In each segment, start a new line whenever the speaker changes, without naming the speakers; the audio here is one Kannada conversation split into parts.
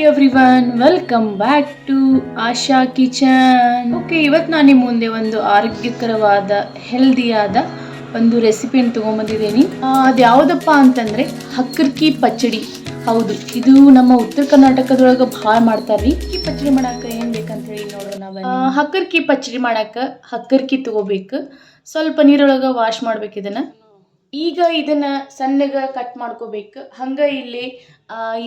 Everyone welcome back to Asha kitchen okay ಇವತ್ತು ನಾನು ನಿಮ್ಮ ಮುಂದೆ ಒಂದು ಆರೋಗ್ಯಕರವಾದ ಹೆಲ್ದಿಯಾದ ಒಂದು ರೆಸಿಪಿಯನ್ನು ತೊಗೊಂಬಂದಿದ್ದೀನಿ. ಅದು ಯಾವುದಪ್ಪ ಅಂತಂದರೆ ಹಕ್ಕರ್ಕಿ ಪಚ್ಚಡಿ. ಹೌದು, ಇದು ನಮ್ಮ ಉತ್ತರ ಕರ್ನಾಟಕದೊಳಗೆ ಭಾಳ ಮಾಡ್ತಾರೆ ಈ ಪಚ್ಚಡಿ ಮಾಡಕ್ಕೆ ಏನು ಬೇಕಂತ ಹೇಳಿ ನೋಡೋಣ ನಾವು ಹಕ್ಕರ್ಕಿ ಪಚ್ಚಡಿ ಮಾಡಕ್ಕೆ ಹಕ್ಕರ್ಕಿ ತೊಗೋಬೇಕು. ಸ್ವಲ್ಪ ನೀರೊಳಗೆ ವಾಶ್ ಮಾಡ್ಬೇಕು ಇದನ್ನು. ಈಗ ಇದನ್ನ ಸಣ್ಣಗೆ ಕಟ್ ಮಾಡ್ಕೋಬೇಕು. ಹಂಗೆ ಇಲ್ಲಿ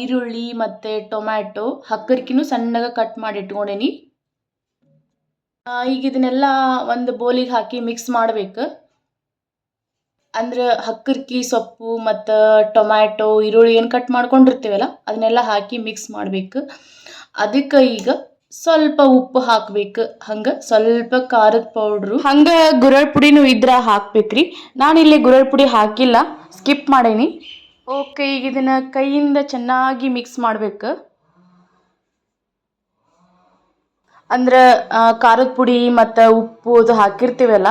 ಈರುಳ್ಳಿ ಮತ್ತು ಟೊಮ್ಯಾಟೊ ಹಕ್ಕರ್ಕಿನೂ ಸಣ್ಣಗೆ ಕಟ್ ಮಾಡಿ ಇಟ್ಕೊಂಡೇನಿ. ಈಗ ಇದನ್ನೆಲ್ಲ ಒಂದು ಬೋಲಿಗೆ ಹಾಕಿ ಮಿಕ್ಸ್ ಮಾಡಬೇಕು. ಅಂದ್ರೆ ಹಕ್ಕರ್ಕಿ ಸೊಪ್ಪು ಮತ್ತು ಟೊಮ್ಯಾಟೊ, ಈರುಳ್ಳಿ ಏನು ಕಟ್ ಮಾಡ್ಕೊಂಡಿರ್ತೀವಲ್ಲ, ಅದನ್ನೆಲ್ಲ ಹಾಕಿ ಮಿಕ್ಸ್ ಮಾಡಬೇಕು. ಅದಕ್ಕೆ ಈಗ ಸ್ವಲ್ಪ ಉಪ್ಪು ಹಾಕ್ಬೇಕು. ಹಂಗೆ ಸ್ವಲ್ಪ ಖಾರದ ಪೌಡ್ರು ಹಂಗೆ ಗುರಳ್ ಪುಡಿನೂ ಇದ್ರ ಹಾಕ್ಬೇಕ್ರಿ. ನಾನಿಲ್ಲಿ ಗುರಳ್ ಪುಡಿ ಹಾಕಿಲ್ಲ. ಸ್ಕಿಪ್ ಮಾಡೇನಿ. ಓಕೆ ಈಗ ಇದನ್ನ ಕೈಯಿಂದ ಚೆನ್ನಾಗಿ ಮಿಕ್ಸ್ ಮಾಡ್ಬೇಕು. ಅಂದ್ರೆ ಖಾರದ ಪುಡಿ ಮತ್ತು ಉಪ್ಪು ಅದು ಹಾಕಿರ್ತೀವಲ್ಲ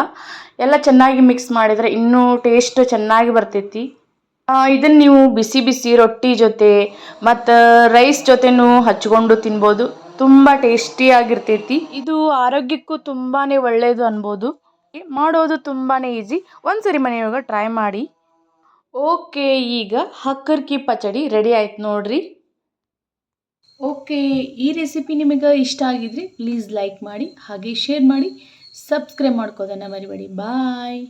ಎಲ್ಲ ಚೆನ್ನಾಗಿ ಮಿಕ್ಸ್ ಮಾಡಿದ್ರೆ ಇನ್ನೂ ಟೇಸ್ಟ್ ಚೆನ್ನಾಗಿ ಬರ್ತೈತಿ. ಇದನ್ನು ನೀವು ಬಿಸಿ ಬಿಸಿ ರೊಟ್ಟಿ ಜೊತೆ ಮತ್ತು ರೈಸ್ ಜೊತೆನೂ ಹಚ್ಕೊಂಡು ತಿನ್ಬೋದು. ತುಂಬ ಟೇಸ್ಟಿಯಾಗಿರ್ತೈತಿ ಇದು ಆರೋಗ್ಯಕ್ಕೂ ತುಂಬಾ ಒಳ್ಳೆಯದು ಅನ್ಬೋದು. ಮಾಡೋದು ತುಂಬಾ ಈಸಿ ಒಂದ್ಸರಿ ಮನೆಯೊಳಗೆ ಟ್ರೈ ಮಾಡಿ. ಓಕೆ ಈಗ ಹಕ್ಕರ್ಕಿ ಪಚಡಿ ರೆಡಿ ಆಯ್ತು ನೋಡ್ರಿ. ಓಕೆ ಈ ರೆಸಿಪಿ ನಿಮಗೆ ಇಷ್ಟ ಆಗಿದ್ರೆ ಪ್ಲೀಸ್ ಲೈಕ್ ಮಾಡಿ, ಹಾಗೆ ಶೇರ್ ಮಾಡಿ ಸಬ್ಸ್ಕ್ರೈಬ್ ಮಾಡ್ಕೋದನ್ನ ಮರಿಬೇಡಿ. ಬಾಯ್